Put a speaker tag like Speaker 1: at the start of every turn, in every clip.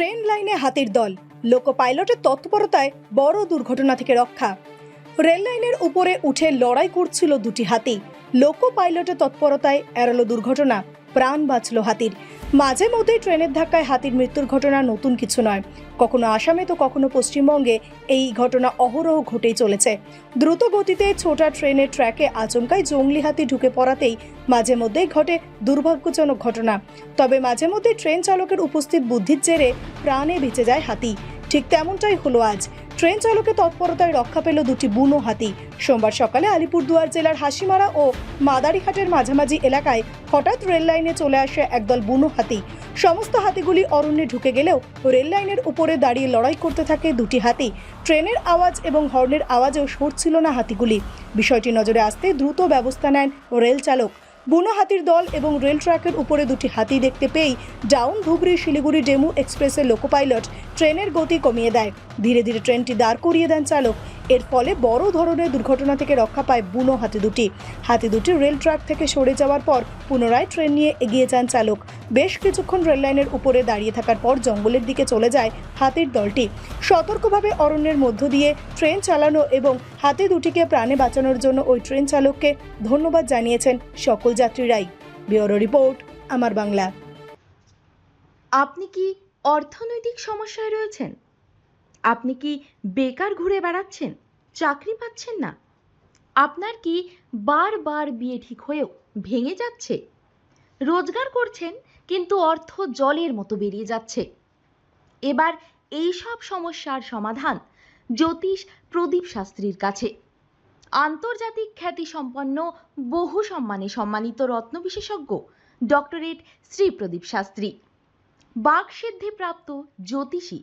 Speaker 1: Train লাইনে হাতির দল। লোকো পাইলটের তৎপরতায় বড় দুর্ঘটনা থেকে রক্ষা। রেল লাইনের উপরে উঠে লড়াই করছিল দুটি হাতি। লোকো পাইলটের তৎপরতায় এড়ালো দুর্ঘটনা। প্রাণ বাঁচল হাতির। মাঝে মধ্যেই ট্রেনের ধাক্কায় হাতির মৃত্যুর ঘটনা নতুন কিছু নয়। কখনো আসামে তো কখনো পশ্চিমবঙ্গে এই ঘটনা অহরহ ঘটেই চলেছে। দ্রুত গতিতে ছোটা ট্রেনের ট্র্যাকে আচমকায় জঙ্গলি হাতি ঢুকে পড়াতেই মাঝে মধ্যেই ঘটে দুর্ভাগ্যজনক ঘটনা। তবে মাঝে মধ্যে ট্রেন চালকের উপস্থিত বুদ্ধির জেরে প্রাণে বেঁচে যায় হাতি। ঠিক তেমনটাই হলো আজ। ট্রেন চালকের তৎপরতায় রক্ষা পেল দুটি বুনো হাতি। সোমবার সকালে আলিপুরদুয়ার জেলার হাসিমারা ও মাদারিঘাটের মাঝামাঝি এলাকায় হঠাৎ রেল লাইনে চলে আসে একদল বুনো হাতি। সমস্ত হাতিগুলি অরণ্যে ঢুকে গেলেও রেল লাইনের উপরে দাঁড়িয়ে লড়াই করতে থাকে দুটি হাতি। ট্রেনের আওয়াজ এবং হর্নের আওয়াজেও সরছিল না হাতিগুলি। বিষয়টি নজরে আসতে দ্রুত ব্যবস্থা নেন রেল চালক। বুনো হাতির দল এবং রেল ট্র্যাকের উপরে দুটি হাতি দেখতে পেয়েই ডাউন ধুবড়ি শিলিগুড়ি ডেমু এক্সপ্রেসের লোকো পাইলট ট্রেনের গতি কমিয়ে দেয়। ধীরে ধীরে ট্রেনটি দাঁড় করিয়ে দেন চালক। এর ফলে বড় ধরনের দুর্ঘটনা থেকে রক্ষা পায় বুনো হাতি দুটি। হাতি দুটি রেল ট্র্যাক থেকে সরে যাওয়ার পর পুনরায় ট্রেন নিয়ে এগিয়ে যান চালক। বেশ কিছুক্ষণ রেল লাইনের উপরে দাঁড়িয়ে থাকার পর জঙ্গলের দিকে চলে যায় হাতির দলটি। সতর্কভাবে অরণ্যের মধ্য দিয়ে ট্রেন চালানো এবং হাতি দুটিকে প্রাণে বাঁচানোর জন্য ওই ট্রেন চালককে ধন্যবাদ জানিয়েছেন সকল যাত্রীরাই। ব্যুরো রিপোর্ট, আমার বাংলা।
Speaker 2: আপনি কি অর্থনৈতিক সমস্যায় রয়েছেন? আপনি কি বেকার ঘুরে বেড়াচ্ছেন? চাকরি পাচ্ছেন না। আপনার কি বারবার বিয়ে ঠিক হয়েও ভেঙে যাচ্ছে? রোজগার করছেন, কিন্তু অর্থ জলের মতো বেরিয়ে যাচ্ছে। এবার এই সব সমস্যার সমাধান জ্যোতিষ প্রদীপ শাস্ত্রীর কাছে। আন্তর্জাতিক খ্যাতিসম্পন্ন, বহু সম্মানে সম্মানিত রত্ন বিশেষজ্ঞ ডক্টরেট শ্রী প্রদীপ শাস্ত্রী। বাকসিদ্ধিপ্রাপ্ত জ্যোতিষী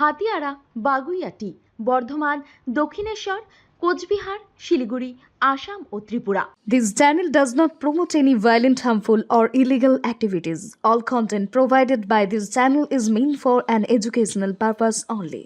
Speaker 2: হাতিয়াড়া বাগুইয়াটি বর্ধমান দক্ষিণেশ্বর কোচবিহার শিলিগুড়ি আসাম ও Tripura
Speaker 3: This channel does not promote any violent, harmful, or illegal activities. All content provided by this channel is meant for an educational purpose only.